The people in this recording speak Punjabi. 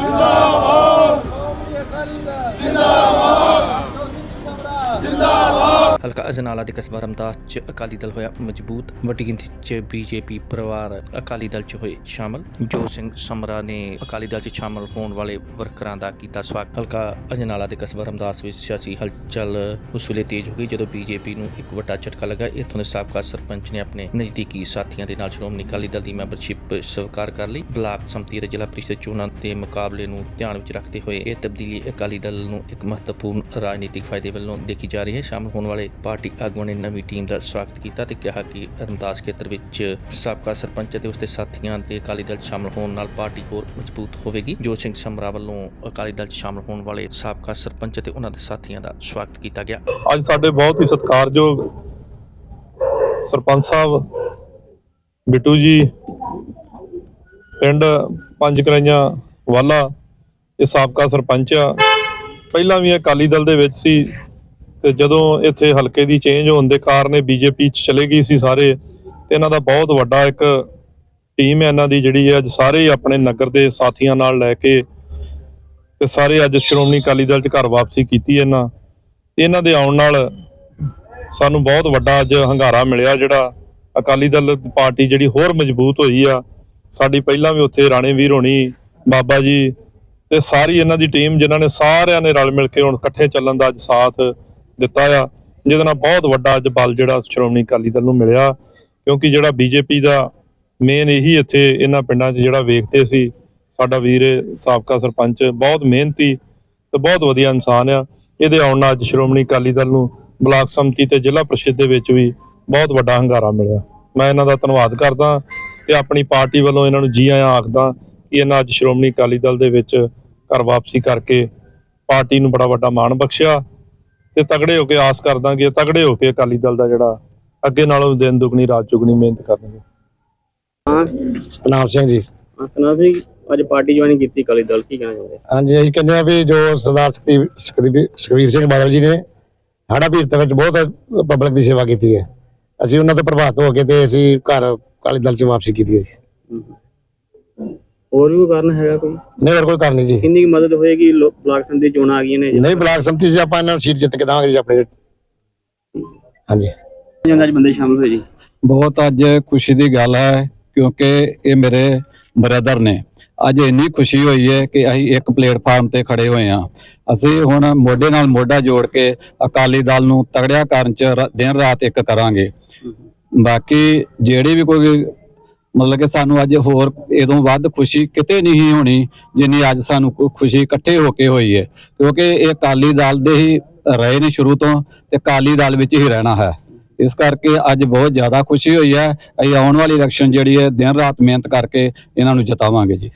일러! ਹਲਕਾ ਅਜਨਾਲਾ ਦੇ ਕਸਬਾ ਰਮਦਾਸ 'ਚ ਅਕਾਲੀ ਦਲ ਹੋਇਆ ਮਜ਼ਬੂਤ। ਵੱਡੀ ਗਿਣਤੀ 'ਚ ਬੀਜੇਪੀ ਪਰਿਵਾਰ ਅਕਾਲੀ ਦਲ 'ਚ ਹੋਏ ਸ਼ਾਮਲ। ਜੋ ਸਿੰਘ ਸਮਰਾ ਨੇ ਅਕਾਲੀ ਦਲ 'ਚ ਸ਼ਾਮਲ ਹੋਣ ਵਾਲੇ ਵਰਕਰਾਂ ਦਾ ਕੀਤਾ ਸਵਾਗਤ। ਹਲਕਾ ਅਜਨਾਲਾ ਦੇ ਕਸਬਾ ਰਮਦਾਸ ਵਿੱਚ ਸਿਆਸੀ ਹਲਚਲ ਉਸ ਵੇਲੇ ਤੇਜ਼ ਹੋ ਗਈ ਜਦੋਂ ਬੀਜੇਪੀ ਨੂੰ ਇੱਕ ਵੱਡਾ ਝਟਕਾ ਲੱਗਾ। ਇੱਥੋਂ ਦੇ ਸਾਬਕਾ ਸਰਪੰਚ ਨੇ ਆਪਣੇ ਨਜ਼ਦੀਕੀ ਸਾਥੀਆਂ ਦੇ ਨਾਲ ਸ਼੍ਰੋਮਣੀ ਅਕਾਲੀ ਦਲ ਦੀ ਮੈਂਬਰਸ਼ਿਪ ਸਵੀਕਾਰ ਕਰ ਲਈ। ਬਲਾਕ ਸੰਮਤੀ ਦੇ ਜ਼ਿਲ੍ਹਾ ਪ੍ਰੀਸ਼ਦ ਚੋਣਾਂ ਦੇ ਮੁਕਾਬਲੇ ਨੂੰ ਧਿਆਨ ਵਿੱਚ ਰੱਖਦੇ ਹੋਏ ਇਹ ਤਬਦੀਲੀ ਅਕਾਲੀ ਦਲ ਨੂੰ ਇੱਕ ਮਹੱਤਵਪੂਰਨ ਰਾਜਨੀਤਿਕ ਫਾਇਦੇ ਵੱਲੋਂ ਦੇਖੀ ਜਾ ਰਹੀ ਹੈ। ਸ਼ਾਮਲ ਹੋਣ ਵਾਲੇ ਪਾਰਟੀ ਆਗੂਆਂ ਨੇ ਨਵੀਂ ਟੀਮ ਦਾ ਸਵਾਗਤ ਕੀਤਾ ਤੇ ਕਿਹਾ ਕਿ ਰਮਦਾਸ ਖੇਤਰ ਵਿੱਚ ਸਾਬਕਾ ਸਰਪੰਚ ਅਤੇ ਉਸਦੇ ਸਾਥੀਆਂ ਦੇ ਅਕਾਲੀ ਦਲ ਸ਼ਾਮਲ ਹੋਣ ਨਾਲ ਪਾਰਟੀ ਹੋਰ ਮਜ਼ਬੂਤ ਹੋਵੇਗੀ। ਜੋ ਸਿੰਘ ਸਮਰਾ ਵੱਲੋਂ ਅਕਾਲੀ ਦਲ ਸ਼ਾਮਲ ਹੋਣ ਵਾਲੇ ਸਾਬਕਾ ਸਰਪੰਚ ਅਤੇ ਉਹਨਾਂ ਦੇ ਸਾਥੀਆਂ ਦਾ ਸਵਾਗਤ ਕੀਤਾ ਗਿਆ। ਅੱਜ ਸਾਡੇ ਬਹੁਤ ਹੀ ਸਤਿਕਾਰਯੋਗ ਸਰਪੰਚ ਸਾਹਿਬ, ਬਿੱਟੂ ਜੀ, ਪਿੰਡ ਪੰਜ ਕਰਾਈਆਂ ਵਾਲਾ, ਇਹ ਸਾਬਕਾ ਸਰਪੰਚ ਆ। ਪਹਿਲਾਂ ਵੀ ਅਕਾਲੀ ਦਲ ਦੇ ਵਿੱਚ ਸੀ ਤੇ ਜਦੋਂ ਇੱਥੇ ਹਲਕੇ ਦੀ ਚੇਂਜ ਹੋਣ ਦੇ ਕਾਰਨ ਇਹ ਬੀਜੇਪੀ ਚ ਚਲੇ ਗਈ ਸੀ ਸਾਰੇ, ਤੇ ਇਹਨਾਂ ਦਾ ਬਹੁਤ ਵੱਡਾ ਇੱਕ ਟੀਮ ਹੈ ਇਹਨਾਂ ਦੀ ਜਿਹੜੀ ਅੱਜ ਸਾਰੇ ਆਪਣੇ ਨਗਰ ਦੇ ਸਾਥੀਆਂ ਨਾਲ ਲੈ ਕੇ ਤੇ ਸਾਰੇ ਅੱਜ ਸ਼੍ਰੋਮਣੀ ਅਕਾਲੀ ਦਲ ਚ ਘਰ ਵਾਪਸੀ ਕੀਤੀ ਇਹਨਾਂ। ਇਹਨਾਂ ਦੇ ਆਉਣ ਨਾਲ ਸਾਨੂੰ ਬਹੁਤ ਵੱਡਾ ਅੱਜ ਹੰਗਾਰਾ ਮਿਲਿਆ ਜਿਹੜਾ ਅਕਾਲੀ ਦਲ ਪਾਰਟੀ ਜਿਹੜੀ ਹੋਰ ਮਜ਼ਬੂਤ ਹੋਈ ਆ। ਸਾਡੀ ਪਹਿਲਾਂ ਵੀ ਉੱਥੇ ਰਾਣੇ ਵੀਰ ਹੋਣੀ, ਬਾਬਾ ਜੀ ਤੇ ਸਾਰੀ ਇਹਨਾਂ ਦੀ ਟੀਮ ਜਿਨ੍ਹਾਂ ਨੇ ਸਾਰਿਆਂ ਨੇ ਰਲ ਮਿਲ ਕੇ ਹੁਣ ਇਕੱਠੇ ਚੱਲਣ ਦਾ ਅੱਜ ਸਾਥ ਦਿੱਤਾ ਆ। ਜਿਹਦੇ ਨਾਲ ਬਹੁਤ ਵੱਡਾ ਅੱਜ ਬਲ ਜਿਹੜਾ ਸ਼੍ਰੋਮਣੀ ਅਕਾਲੀ ਦਲ ਨੂੰ ਮਿਲਿਆ। ਕਿਉਂਕਿ ਜਿਹੜਾ ਬੀਜੇਪੀ ਦਾ ਮੇਨ ਇਹੀ ਇੱਥੇ ਇਹਨਾਂ ਪਿੰਡਾਂ 'ਚ ਜਿਹੜਾ ਵੇਖਦੇ ਸੀ, ਸਾਡਾ ਵੀਰ ਸਾਬਕਾ ਸਰਪੰਚ, ਬਹੁਤ ਮਿਹਨਤੀ ਤੇ ਬਹੁਤ ਵਧੀਆ ਇਨਸਾਨ ਆ। ਇਹਦੇ ਆਉਣ ਨਾਲ ਅੱਜ ਸ਼੍ਰੋਮਣੀ ਅਕਾਲੀ ਦਲ ਨੂੰ ਬਲਾਕ ਸੰਮਤੀ ਤੇ ਜ਼ਿਲ੍ਹਾ ਪ੍ਰੀਸ਼ਦ ਦੇ ਵਿੱਚ ਵੀ ਬਹੁਤ ਵੱਡਾ ਹੰਗਾਰਾ ਮਿਲਿਆ। ਮੈਂ ਇਹਨਾਂ ਦਾ ਧੰਨਵਾਦ ਕਰਦਾ ਤੇ ਆਪਣੀ ਪਾਰਟੀ ਵੱਲੋਂ ਇਹਨਾਂ ਨੂੰ ਜੀ ਆਇਆਂ ਆਖਦਾ ਕਿ ਇਹਨਾਂ ਅੱਜ ਸ਼੍ਰੋਮਣੀ ਅਕਾਲੀ ਦਲ ਦੇ ਵਿੱਚ ਘਰ ਵਾਪਸੀ ਕਰਕੇ ਪਾਰਟੀ ਨੂੰ ਬੜਾ ਵੱਡਾ ਮਾਣ ਬਖਸ਼ਿਆ। ਤੇ ਤਗੜੇ ਹੋ ਕੇ ਆਸ ਕਰਦਾ ਕਿ ਇਹ ਤਗੜੇ ਹੋ ਕੇ ਅਕਾਲੀ ਦਲ ਦਾ ਜਿਹੜਾ ਅੱਗੇ ਨਾਲੋਂ ਦਿਨ ਦੁਗਣੀ ਰਾਤ ਚੁਗਣੀ ਮਿਹਨਤ ਕਰਨਗੇ। ਹਾਂ। ਸਤਨਾਮ ਸਿੰਘ ਜੀ। ਸਤਨਾਮ ਸਿੰਘ ਅੱਜ ਪਾਰਟੀ ਜੁਆਇਨ ਕੀਤੀ ਅਕਾਲੀ ਦਲ ਕੀ ਕਹਿਣਾ ਚਾਹੁੰਦੇ? ਹਾਂਜੀ ਅਸੀਂ ਕਹਿੰਦੇ ਆ ਵੀ ਜੋ ਸਰਦਾਰ ਸੁਖਬੀਰ ਸਿੰਘ ਬਾਦਲ ਜੀ ਨੇ ਸਾਡਾ ਭੀਰਤ ਵਿੱਚ ਬਹੁਤ ਪਬਲਿਕ ਦੀ ਸੇਵਾ ਕੀਤੀ ਹੈ। ਅਸੀਂ ਉਹਨਾਂ ਤੋਂ ਪ੍ਰਭਾਵਿਤ ਹੋ ਕੇ ਤੇ ਅਸੀਂ ਘਰ ਅਕਾਲੀ ਦਲ ਚ ਵਾਪਸੀ ਕੀਤੀ ਹੈ ਜੀ। ਹੋਰ ਵੀ ਕੋਈ ਕਾਰਨ ਹੈਗਾ ਕੋਈ? ਨਹੀਂ ਹੋਰ ਕੋਈ ਕਾਰਨ ਨਹੀਂ ਜੀ। ਕਿੰਨੀ ਕੁ ਮਦਦ ਹੋਏਗੀ? ਲੋ- ਬਲਾਕ ਸੰਧੀ ਚੋਣਾਂ ਆ ਗਈਆਂ ਨੇ। ਨਹੀਂ ਬਲਾਕ ਸੰਮਤੀ ਸੀ ਆਪਾਂ ਇਹਨਾਂ ਨੂੰ ਸੀਟ ਜਿੱਤ ਕੇ ਦੇਵਾਂਗੇ ਜੀ ਆਪਣੇ। ਹਾਂਜੀ। ਜੰਗਾਂ 'ਚ ਬੰਦੇ ਸ਼ਾਮਲ ਹੋਏ ਜੀ। ਬਹੁਤ ਅੱਜ ਖੁਸ਼ੀ ਦੀ ਗੱਲ ਹੈ ਕਿਉਂਕਿ ਇਹ ਮੇਰੇ ਬ੍ਰਦਰ ਨੇ। ਅੱਜ ਇੰਨੀ ਖੁਸ਼ੀ ਹੋਈ ਹੈ ਕਿ ਅਸੀਂ ਇੱਕ ਪਲੇਟਫਾਰਮ ਤੇ ਖੜੇ ਹੋਏ ਹਾਂ। ਅਸੀਂ ਹੁਣ ਮੋਢੇ ਨਾਲ ਮੋਢਾ ਜੋੜ ਕੇ ਅਕਾਲੀ ਦਲ ਨੂੰ ਤਗੜਿਆ ਕਰਨ ਚ ਰ- ਦਿਨ ਰਾਤ ਇੱਕ ਕਰਾਂਗੇ। ਬਾਕੀ ਜਿਹੜੀ ਵੀ ਕੋਈ ਮਤਲਬ ਕਿ ਸਾਨੂੰ ਅੱਜ ਹੋਰ ਇਦੋਂ ਵੱਧ ਖੁਸ਼ੀ ਕਿਤੇ ਨਹੀਂ ਹੋਣੀ, ਜਿੰਨੀ ਅੱਜ ਸਾਨੂੰ ਖੁ- ਖੁਸ਼ੀ ਇਕੱਠੇ ਹੋ ਕੇ ਹੋਈ ਹੈ। ਕਿਉਂਕਿ ਇਹ ਅਕਾਲੀ ਦਲ ਦੇ ਹੀ ਰਹੇ ਨੇ ਸ਼ੁਰੂ ਤੋਂ ਤੇ ਅਕਾਲੀ ਦਲ ਵਿੱਚ ਹੀ ਰਹਿਣਾ ਹੈ। ਇਸ ਕਰਕੇ ਅੱਜ ਬਹੁਤ ਜ਼ਿਆਦਾ ਖੁਸ਼ੀ ਹੋਈ ਹੈ। ਅਸੀਂ ਆਉਣ ਵਾਲੀ ਇਲੈਕਸ਼ਨ ਜਿਹੜੀ ਹੈ, ਦਿਨ ਰਾਤ ਮਿਹਨਤ ਕਰਕੇ ਇਹਨਾਂ ਨੂੰ ਜਿਤਾਵਾਂਗੇ ਜੀ।